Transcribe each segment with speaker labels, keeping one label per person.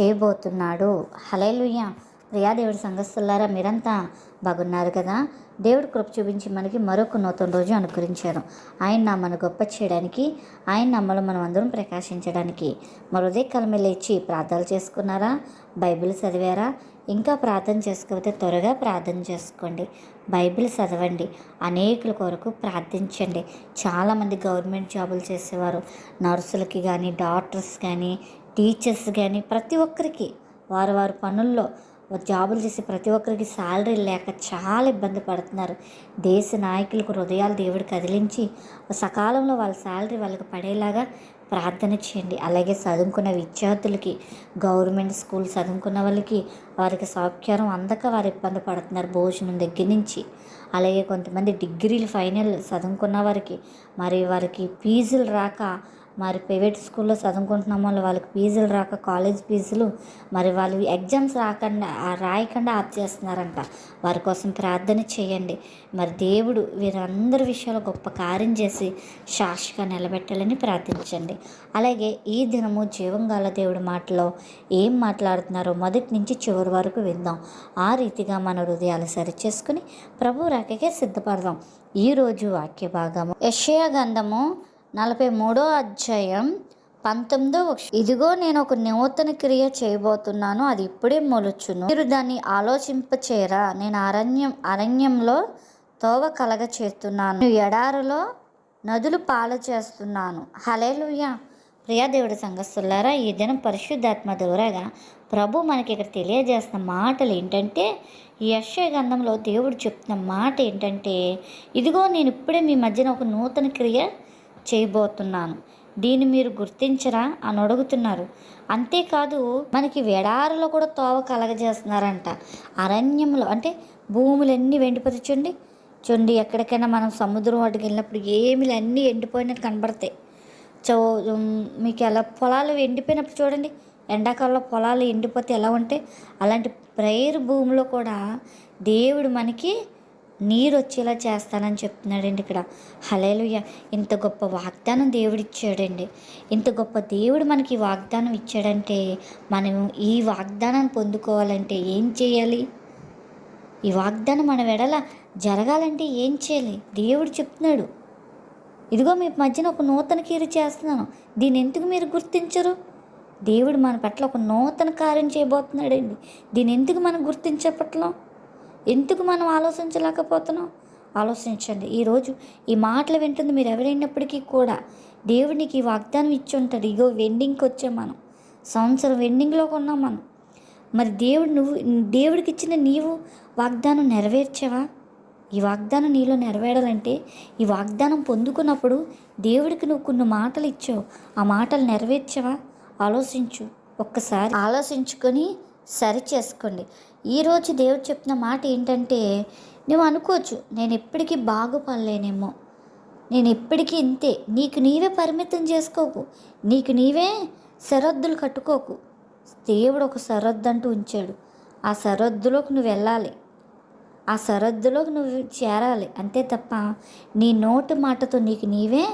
Speaker 1: చేయబోతున్నాడు. హలేలుయ్య ప్రియా దేవుడి సంఘస్థులారా మీరంతా బాగున్నారు కదా? దేవుడు కృప చూపించి మనకి మరొక నూతన రోజు అనుకరించారు ఆయన నామను గొప్ప చేయడానికి ఆయన నమ్మలు మనం అందరం ప్రకాశించడానికి. మరోదే ఉదయకాలమే లేచి ప్రార్థనలు చేసుకున్నారా? బైబిల్ చదివారా? ఇంకా ప్రార్థన చేసుకోకపోతే త్వరగా ప్రార్థన చేసుకోండి. బైబిల్ చదవండి. అనేకుల కొరకు ప్రార్థించండి. చాలామంది గవర్నమెంట్ జాబులు చేసేవారు. నర్సులకి కానీ డాక్టర్స్ కానీ టీచర్స్ కానీ ప్రతి ఒక్కరికి వారు వారి పనుల్లో జాబులు చేసే ప్రతి ఒక్కరికి శాలరీ లేక చాలా ఇబ్బంది పడుతున్నారు. దేశ నాయకులకు హృదయాలు దేవుడు కదిలించి సకాలంలో వాళ్ళ శాలరీ వాళ్ళకి పడేలాగా ప్రార్థన చేయండి. అలాగే చదువుకున్న విద్యార్థులకి గవర్నమెంట్ స్కూల్ చదువుకున్న వాళ్ళకి వారికి సౌఖ్యం అందక వారు ఇబ్బంది పడుతున్నారు భోజనం దగ్గర నుంచి. అలాగే కొంతమంది డిగ్రీలు ఫైనల్ చదువుకున్న వారికి మరి వారికి ఫీజులు రాక మరి ప్రైవేట్ స్కూల్లో చదువుకుంటున్న వాళ్ళు వాళ్ళకి ఫీజులు రాక కాలేజ్ ఫీజులు మరి వాళ్ళు ఎగ్జామ్స్ రాకుండా రాయకుండా ఆప్ చేస్తున్నారంట. వారి కోసం ప్రార్థన చేయండి. మరి దేవుడు వీరందరి విషయాలు గొప్ప కార్యం చేసి శాశ్వతంగా నిలబెట్టాలని ప్రార్థించండి. అలాగే ఈ దినము జీవంగాల దేవుడి మాటలో ఏం మాట్లాడుతున్నారో మొదటి నుంచి చివరి వరకు విందాం. ఆ రీతిగా మన హృదయాలు సరిచేసుకుని ప్రభు రాకకే సిద్ధపడదాం. ఈరోజు వాక్య భాగము యషయ గంధము నలభై మూడో అధ్యాయం పంతొమ్మిదో ఇదిగో నేను ఒక నూతన క్రియ చేయబోతున్నాను అది ఇప్పుడే మొలుచును. మీరు దాన్ని ఆలోచింపచేరా. నేను అరణ్యం అరణ్యంలో తోవ కలగ చేస్తున్నాను ఎడారులో నదులు పాల చేస్తున్నాను హలేలుయ్య ప్రియా దేవుడి సంఘస్థులారా ఈ దినం పరిశుద్ధాత్మ దూరగా ప్రభు మనకి ఇక్కడ తెలియజేస్తున్న మాటలు ఏంటంటే ఈ గంధంలో దేవుడు చెప్తున్న మాట ఏంటంటే ఇదిగో నేను ఇప్పుడే మీ మధ్యన ఒక నూతన క్రియ చేయబోతున్నాను. దీన్ని మీరు గుర్తించరా అని అడుగుతున్నారు. అంతేకాదు మనకి వెడారులో కూడా తోవ కలగజేస్తున్నారంట. అరణ్యంలో అంటే భూములన్నీ వెండిపోతే చూడండి. చూడండి ఎక్కడికైనా మనం సముద్రం వాటికి వెళ్ళినప్పుడు ఏమిలు అన్నీ ఎండిపోయినట్టు కనబడతాయి. చో మీకు ఎలా పొలాలు ఎండిపోయినప్పుడు చూడండి. ఎండాకాలంలో పొలాలు ఎండిపోతే ఎలా ఉంటాయి అలాంటి ప్రేయర్ భూమిలో కూడా దేవుడు మనకి నీరు వచ్చేలా చేస్తానని చెప్తున్నాడండి ఇక్కడ. హలేలుయ్య ఇంత గొప్ప వాగ్దానం దేవుడు ఇచ్చాడండి ఇంత గొప్ప దేవుడు మనకి వాగ్దానం ఇచ్చాడంటే మనం ఈ వాగ్దానాన్ని పొందుకోవాలంటే ఏం చేయాలి? ఈ వాగ్దానం మన వెడల జరగాలంటే ఏం చేయాలి? దేవుడు చెప్తున్నాడు. ఇదిగో మీ మధ్యన ఒక నూతన కీరు చేస్తున్నాను. దీన్ని ఎందుకు మీరు గుర్తించరు? దేవుడు మన పట్ల ఒక నూతన కార్యం చేయబోతున్నాడండి. దీన్ని ఎందుకు మనం గుర్తించపట్లం ఎందుకు మనం ఆలోచించలేకపోతున్నాం? ఆలోచించండి. ఈరోజు ఈ మాటలు వింటుంది మీరు ఎవరైనప్పటికీ కూడా దేవునికి వాగ్దానం ఇచ్చి ఉంటాడు. ఇగో వెండింగ్కి వచ్చాం మనం. సంవత్సరం వెండింగ్లోకి ఉన్నాం మనం. మరి దేవుడు నువ్వు దేవుడికి ఇచ్చిన నీవు వాగ్దానం నెరవేర్చావా? ఈ వాగ్దానం నీలో నెరవేరాలంటే ఈ వాగ్దానం పొందుకున్నప్పుడు దేవుడికి నువ్వు కొన్ని మాటలు ఇచ్చావు. ఆ మాటలు నెరవేర్చావా? ఆలోచించు. ఒక్కసారి ఆలోచించుకొని సరి చేసుకోండి. ఈరోజు దేవుడు చెప్పిన మాట ఏంటంటే నువ్వు అనుకోవచ్చు నేను ఎప్పటికీ బాగుపడలేనేమో. నేను ఎప్పటికీ ఇంతే. నీకు నీవే పరిమితం చేసుకోకు. నీకు నీవే సరద్దులు కట్టుకోకు. దేవుడు ఒక సరద్దు అంటూ ఉంచాడు. ఆ సరహద్దులోకి నువ్వు వెళ్ళాలి. ఆ సరహద్దులోకి నువ్వు చేరాలి. అంతే తప్ప నీ నోటి మాటతో నీకు నీవే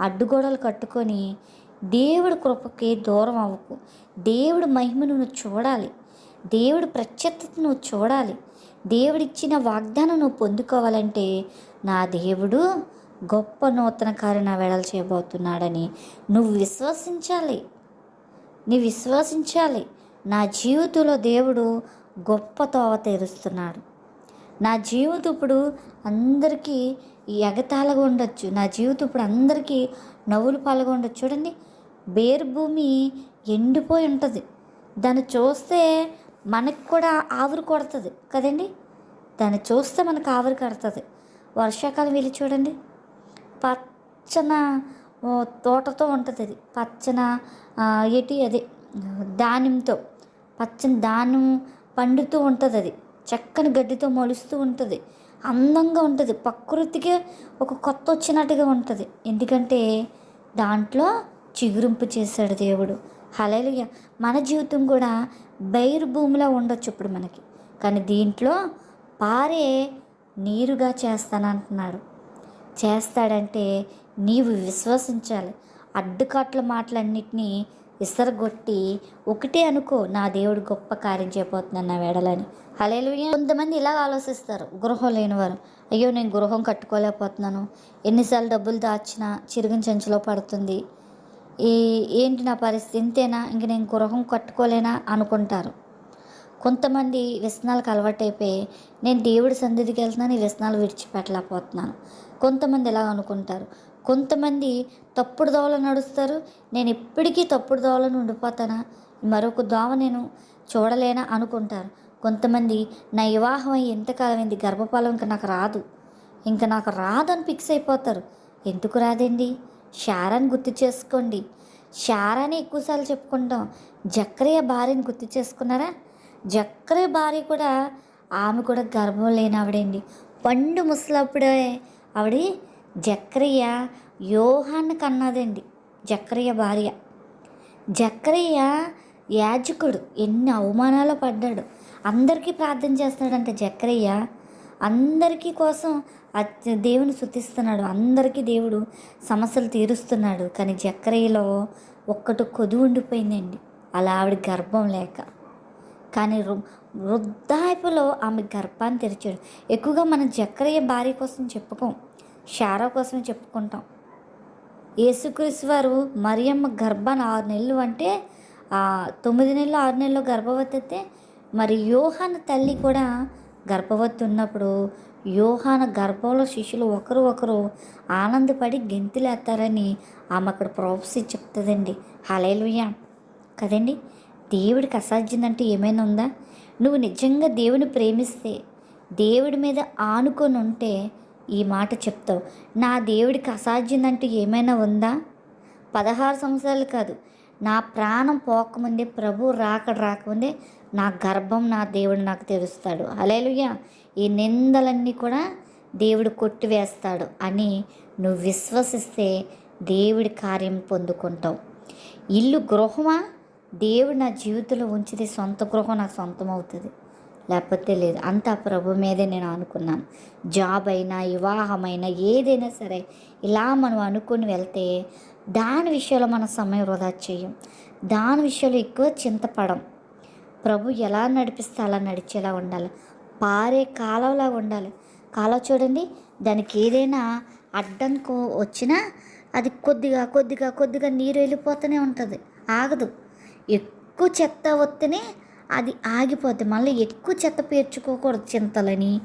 Speaker 1: అడ్డుగోడలు కట్టుకొని దేవుడి కృపకి దూరం అవ్వకు. దేవుడి మహిమను నువ్వు చూడాలి. దేవుడు ప్రత్యక్షత నువ్వు చూడాలి. దేవుడిచ్చిన వాగ్దానం నువ్వు పొందుకోవాలంటే నా దేవుడు గొప్ప నూతన కార్యం నా వెడలు చేయబోతున్నాడని నువ్వు విశ్వసించాలి. నీ విశ్వసించాలి. నా జీవితంలో దేవుడు గొప్ప తోవ తెరుస్తున్నాడు. నా జీవితం ఇప్పుడు అందరికీ ఎగతాళగా ఉండొచ్చు. నా జీవితం ఇప్పుడు అందరికీ నవ్వులు పాలుగా ఉండొచ్చు. చూడండి బేరు భూమి ఎండిపోయి ఉంటుంది. దాన్ని చూస్తే మనకు కూడా ఆవిరి కొడుతుంది. కదండి? దాన్ని చూస్తే మనకు ఆవిరి కడుతుంది. వర్షాకాలం వెళ్ళి చూడండి. పచ్చన ఓ, తోటతో ఉంటుంది అది పచ్చన ఆ, ఏటి అదే ధాన్యంతో పచ్చని దాన్యం పండుతూ ఉంటుంది అది చక్కని గడ్డితో మొలుస్తూ ఉంటుంది. అందంగా ఉంటుంది. ప్రకృతికి ఒక కొత్త వచ్చినట్టుగా ఉంటుంది. ఎందుకంటే దాంట్లో చిగురింపు చేశాడు దేవుడు. హలేలుయ మన జీవితం కూడా బైరు భూమిలో ఉండొచ్చు ఇప్పుడు మనకి. కానీ దీంట్లో పారే నీరుగా చేస్తానంటున్నాడు. చేస్తాడంటే నీవు విశ్వసించాలి. అడ్డుకాట్ల మాటలన్నిటినీ విసరగొట్టి ఒకటే అనుకో నా దేవుడు గొప్ప కార్యం చేయబోతున్నాను నా వేడలని. హలేలు కొంతమంది ఇలా ఆలోచిస్తారు గృహం లేనివారు. అయ్యో నేను గృహం కట్టుకోలేకపోతున్నాను. ఎన్నిసార్లు డబ్బులు దాచినా చిరిగిన చెంచులో పడుతుంది. ఈ ఏంటి నా పరిస్థితి? ఇంతేనా? ఇంక నేను గృహం కట్టుకోలేనా? అనుకుంటారు. కొంతమంది వ్యసనాలకు అలవాటైపోయి నేను దేవుడి సన్నిధికి వెళ్తున్నాను ఈ వ్యసనాలు విడిచిపెట్టలేకపోతున్నాను. కొంతమంది ఎలా అనుకుంటారు? కొంతమంది తప్పుడు దోవలో నడుస్తారు. నేను ఎప్పటికీ తప్పుడు దోవలను ఉండిపోతానా? మరొక దోవ నేను చూడలేనా? అనుకుంటారు. కొంతమంది నా వివాహం అయ్యి ఎంతకాలమైంది గర్భపాలం ఇంకా నాకు రాదు. ఇంకా నాకు రాదని ఫిక్స్ అయిపోతారు. ఎందుకు రాదండి? షారాని గుర్తు చేసుకోండి. షారాని ఎక్కువసార్లు చెప్పుకుంటాం. జక్రయ్య భార్యని గుర్తు చేసుకున్నారా? జక్రయ్య భార్య కూడా ఆమె కూడా గర్భం లేని ఆవిడండి. పండు ముసలప్పుడే ఆవిడ జక్రయ్య యోహాన్ని కన్నదండి. జక్రయ్య భార్య. జక్రయ్య యాజకుడు. ఎన్ని అవమానాలు పడ్డాడు. అందరికీ ప్రార్థన చేస్తున్నాడంటే జక్రయ్య అందరికీ కోసం దేవుని శుతిస్తున్నాడు అందరికీ దేవుడు సమస్యలు తీరుస్తున్నాడు. కానీ జక్రయ్యలో ఒక్కటి కొదు ఉండిపోయిందండి. అలా ఆవిడ గర్భం లేక. కానీ వృద్ధాపులో ఆమె గర్భాన్ని తెరిచాడు. ఎక్కువగా మనం జక్రయ్య భార్య కోసం చెప్పుకోం. షారా కోసమే చెప్పుకుంటాం. యేసుక్రీస్తు వారు మరియమ్మ గర్భాన్ని ఆరు నెలలు అంటే ఆ తొమ్మిది నెలలు ఆరు నెలలు గర్భవతి అయితే మరి యోహాన తల్లి కూడా గర్భవతి ఉన్నప్పుడు యోహాన గర్భంలో శిష్యులు ఒకరు ఒకరు ఆనందపడి గెంతులేస్తారని ఆమె అక్కడ ప్రోపసి చెప్తుందండి. హలేలుయ్య కదండి? దేవుడికి అసాధ్యందంటే ఏమైనా ఉందా? నువ్వు నిజంగా దేవుని ప్రేమిస్తే దేవుడి మీద ఆనుకొని ఉంటే ఈ మాట చెప్తావు. నా దేవుడికి అసాధ్యందంటూ ఏమైనా ఉందా? పదహారు సంవత్సరాలు కాదు. నా ప్రాణం పోకముందే ప్రభు రాక రాకముందే నా గర్భం నా దేవుడు నాకు తెరుస్తాడు. అలేలుయ్య ఈ నిందలన్నీ కూడా దేవుడు కొట్టివేస్తాడు అని నువ్వు విశ్వసిస్తే దేవుడి కార్యం పొందుకుంటావు. ఇల్లు గృహమా? దేవుడు నా జీవితంలో ఉంచితే సొంత గృహం నాకు సొంతం అవుతుంది లేకపోతే లేదు. అంతా ప్రభు మీదే నేను అనుకున్నాను. జాబ్ అయినా వివాహమైనా ఏదైనా సరే ఇలా మనం అనుకుని వెళ్తే దాని విషయంలో మన సమయం వృధా చేయం. దాని విషయంలో ఎక్కువ చింతపడం. ప్రభు ఎలా నడిపిస్తే అలా నడిచేలా ఉండాలి. పారే కాలువలా ఉండాలి. కాలవ చూడండి దానికి ఏదైనా అడ్డంకు వచ్చినా అది కొద్దిగా కొద్దిగా కొద్దిగా నీరు వెళ్ళిపోతూనే ఉంటుంది. ఆగదు. ఎక్కువ చెత్త వస్తేనే అది ఆగిపోద్ది. మళ్ళీ ఎక్కువ చెత్త పేర్చుకోకూడదు. చింతలని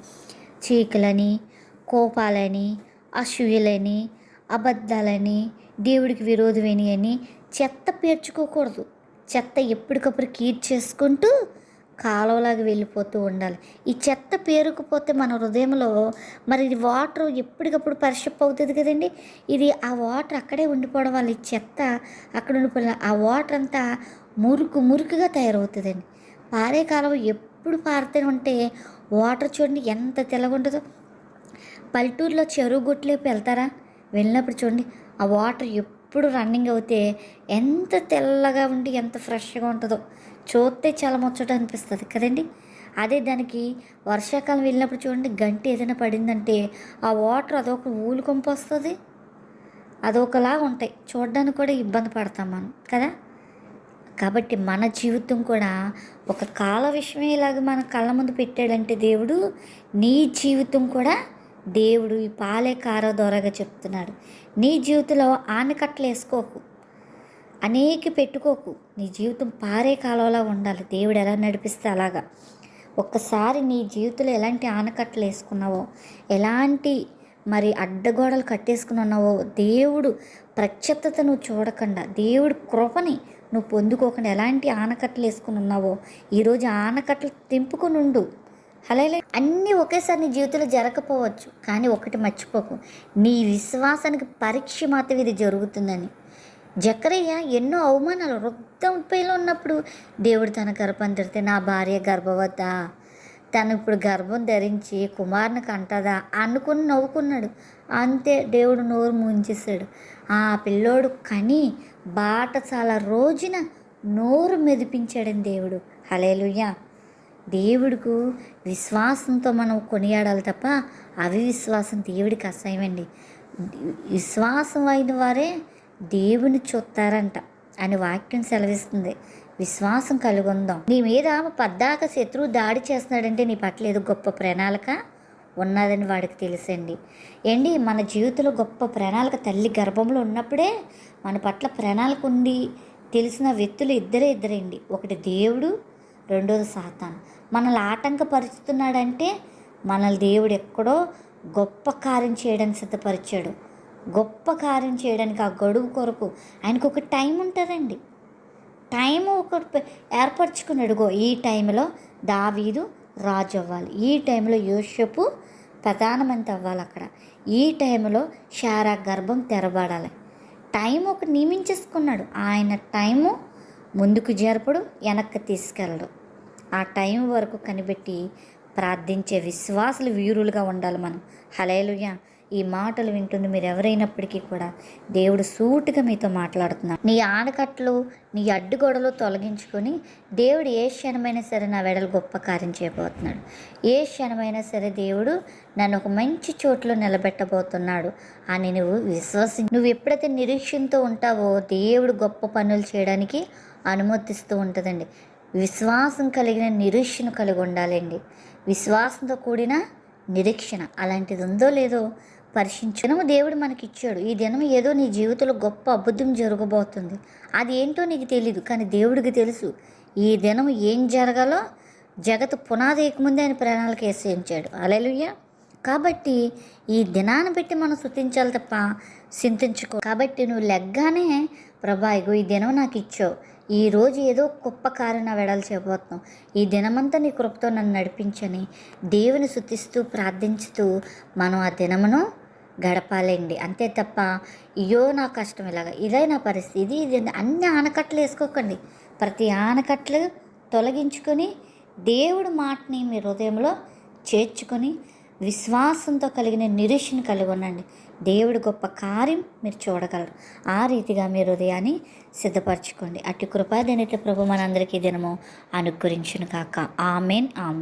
Speaker 1: చీకలని కోపాలని అసూయలని అబద్ధాలని దేవుడికి విరోధమని అని చెత్త పేర్చుకోకూడదు. చెత్త ఎప్పటికప్పుడు కీడ్ చేసుకుంటూ కాలువలాగా వెళ్ళిపోతూ ఉండాలి. ఈ చెత్త పేరుకుపోతే మన హృదయంలో మరి ఇది వాటర్ ఎప్పటికప్పుడు పరిశుభ్ర అవుతుంది కదండి? ఇది ఆ వాటర్ అక్కడే ఉండిపోవడం వల్ల ఈ చెత్త అక్కడ ఉండిపోయిన ఆ వాటర్ అంతా మురుకు మురుకుగా తయారవుతుందండి. పారే కాలువ ఎప్పుడు పారుతూనే ఉంటే వాటర్ చూడండి ఎంత తెల్లగుంటుందో పల్లెటూరులో చెరువు గుట్లేపు వెళ్తారా? వెళ్ళినప్పుడు చూడండి ఆ వాటర్ ఎప్పుడు రన్నింగ్ అవుతే ఎంత తెల్లగా ఉండి ఎంత ఫ్రెష్గా ఉంటుందో చూస్తే చాలా ముచ్చట అనిపిస్తుంది కదండి. అదే దానికి వర్షాకాలం వెళ్ళినప్పుడు చూడండి గంటి ఏదైనా పడిందంటే ఆ వాటర్ అదొక ఊలు కొంపొస్తుంది అదొకలా ఉంటాయి. చూడడానికి కూడా ఇబ్బంది పడతాం మనం కదా? కాబట్టి మన జీవితం కూడా ఒక కాల విషయమే ఇలాగ మన కళ్ళ ముందు పెట్టాడంటే దేవుడు నీ జీవితం కూడా దేవుడు ఈ పాలే కారో దొరగా చెప్తున్నాడు. నీ జీవితంలో ఆనకట్టలు వేసుకోకు. అనేక పెట్టుకోకు. నీ జీవితం పారే కాలంలో ఉండాలి. దేవుడు ఎలా నడిపిస్తే అలాగా. ఒక్కసారి నీ జీవితంలో ఎలాంటి ఆనకట్టలు వేసుకున్నావో ఎలాంటి మరి అడ్డగోడలు కట్టేసుకుని ఉన్నావో దేవుడు ప్రత్యక్షత నువ్వు చూడకుండా దేవుడు కృపని నువ్వు పొందుకోకుండా ఎలాంటి ఆనకట్టలు వేసుకుని ఉన్నావో ఈరోజు ఆనకట్టలు తెంపుకుని ఉండు. అలాగే అన్నీ ఒకేసారి నీ జీవితంలో జరగకపోవచ్చు కానీ ఒకటి మర్చిపోకు. నీ విశ్వాసానికి పరీక్ష మాత్రం ఇది జరుగుతుందని. జకరయ్య ఎన్నో అవమానాలు వృద్ధంపైలో ఉన్నప్పుడు దేవుడు తన గర్భం తెరితే నా భార్య గర్భవత? తను ఇప్పుడు గర్భం ధరించి కుమారుని కంటదా? అనుకుని నవ్వుకున్నాడు. అంతే దేవుడు నోరు ముంచేశాడు. ఆ పిల్లోడు కని బాట చాలా రోజున నోరు మెదిపించాడని దేవుడు. హలేలుయ్యా దేవుడికు విశ్వాసంతో మనం కొనియాడాలి తప్ప అవిశ్వాసం దేవుడికి అసహ్యమండి. విశ్వాసం అయిన వారే దేవుని చూస్తారంట అని వాక్యం సెలవిస్తుంది. విశ్వాసం కలిగి నీ మీద పద్దాక శత్రువు దాడి చేస్తున్నాడంటే నీ పట్ల ఏదో గొప్ప ప్రణాళిక ఉన్నదని వాడికి తెలుసండి. ఏంటి మన జీవితంలో గొప్ప ప్రణాళిక తల్లి గర్భంలో ఉన్నప్పుడే మన పట్ల ప్రణాళిక ఉండి తెలిసిన వ్యక్తులు ఇద్దరే ఇద్దరండి. ఒకటి దేవుడు రెండోది సాతాన్. మనల్ని ఆటంకపరుస్తున్నాడంటే మనల్ని దేవుడు ఎక్కడో గొప్ప కార్యం చేయడానికి సిద్ధపరిచాడు. గొప్ప కార్యం చేయడానికి ఆ గడువు కొరకు ఆయనకు ఒక టైం ఉంటుందండి. టైం ఒకటి ఏర్పరచుకున్నాడుగో ఈ టైంలో దావీదు రాజు అవ్వాలి. ఈ టైంలో యోషపు ప్రధానమంత్రి అవ్వాలి అక్కడ. ఈ టైంలో షారా గర్భం తెరబడాలి. టైం ఒక నియమించేసుకున్నాడు. ఆయన టైము ముందుకు జరపడు వెనక్కి తీసుకెళ్ళడు. ఆ టైం వరకు కనిపెట్టి ప్రార్థించే విశ్వాసులు వీరులుగా ఉండాలి మనం. హలేలుయ ఈ మాటలు వింటుంది మీరు ఎవరైనప్పటికీ కూడా దేవుడు సూటుగా మీతో మాట్లాడుతున్నాడు. నీ ఆనకట్లు నీ అడ్డుగోడలు తొలగించుకొని దేవుడు ఏ క్షణమైనా సరే నా వెడలు గొప్ప కార్యం చేయబోతున్నాడు. ఏ క్షణమైనా సరే దేవుడు నన్ను ఒక మంచి చోట్లో నిలబెట్టబోతున్నాడు అని నువ్వు విశ్వసి నువ్వు ఎప్పుడైతే నిరీక్షణతో ఉంటావో దేవుడు గొప్ప పనులు చేయడానికి అనుమతిస్తూ ఉంటుందండి. విశ్వాసం కలిగిన నిరీక్షణ కలిగి ఉండాలండి. విశ్వాసంతో కూడిన నిరీక్షణ. అలాంటిది ఉందో లేదో పరిశీలించడం దేవుడు మనకి ఇచ్చాడు ఈ దినం ఏదో నీ జీవితంలో గొప్ప అబద్ధం జరగబోతుంది. అది ఏంటో నీకు తెలియదు కానీ దేవుడికి తెలుసు. ఈ దినం ఏం జరగాలో జగత్ పునాది ఏకముందే ఆయన ప్రణాళిక వేసేయించాడు. అలెలుయ్య కాబట్టి ఈ దినాన్ని పెట్టి మనం శృతించాలి తప్ప చింతించుకో కాబట్టి నువ్వు లెగ్గానే ప్రభా ఇగో ఈ దినం నాకు ఇచ్చావు ఈరోజు ఏదో గొప్ప కారణ వెడలు చేయబోతున్నాం. ఈ దినమంతా నీ కృపతో నన్ను నడిపించని దేవుని శుతిస్తూ ప్రార్థించుతూ మనం ఆ దినమును గడపాలండి. అంతే తప్ప అయ్యో నా కష్టం ఇలాగా. ఇదే నా పరిస్థితి. ఇది అన్ని ఆనకట్లు వేసుకోకండి. ప్రతి ఆనకట్లు తొలగించుకొని దేవుడి మాటని మీ హృదయంలో చేర్చుకొని విశ్వాసంతో కలిగిన నిరీక్షణ కలిగి ఉండండి. దేవుడు గొప్ప కార్యం మీరు చూడగలరు. ఆ రీతిగా మీరు హృదయాన్ని సిద్ధపరచుకోండి. అట్టి కృపాదనిట్ల ప్రభు మనందరికీ దినము అనుగ్రహించును కాక ఆమెన్ ఆమె